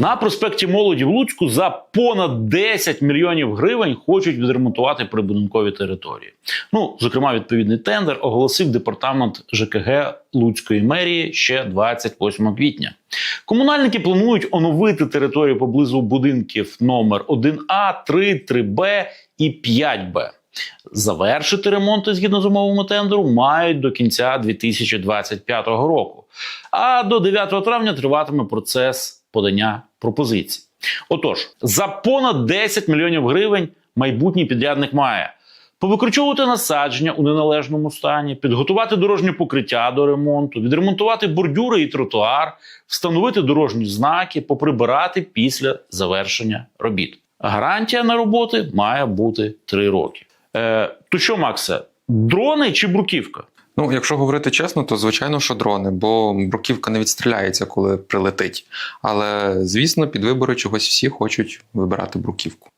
На проспекті Молоді в Луцьку за понад 10 мільйонів гривень хочуть відремонтувати прибудинкові території. Ну, зокрема, відповідний тендер оголосив департамент ЖКГ Луцької мерії ще 28 квітня. Комунальники планують оновити територію поблизу будинків номер 1А, 3, 3Б і 5Б. Завершити ремонти згідно з умовами тендеру мають до кінця 2025 року. А до 9 травня триватиме процес подання пропозицій. Отож, за понад 10 мільйонів гривень майбутній підрядник має повикорчовувати насадження у неналежному стані, підготувати дорожнє покриття до ремонту, відремонтувати бордюри і тротуар, встановити дорожні знаки, поприбирати після завершення робіт. Гарантія на роботи має бути 3 роки. Е, то що, Макса, дрони чи бруківка? Ну, якщо говорити чесно, то звичайно, що дрони, бо бруківка не відстріляється, коли прилетить. Але звісно, під вибори чогось всі хочуть вибирати бруківку.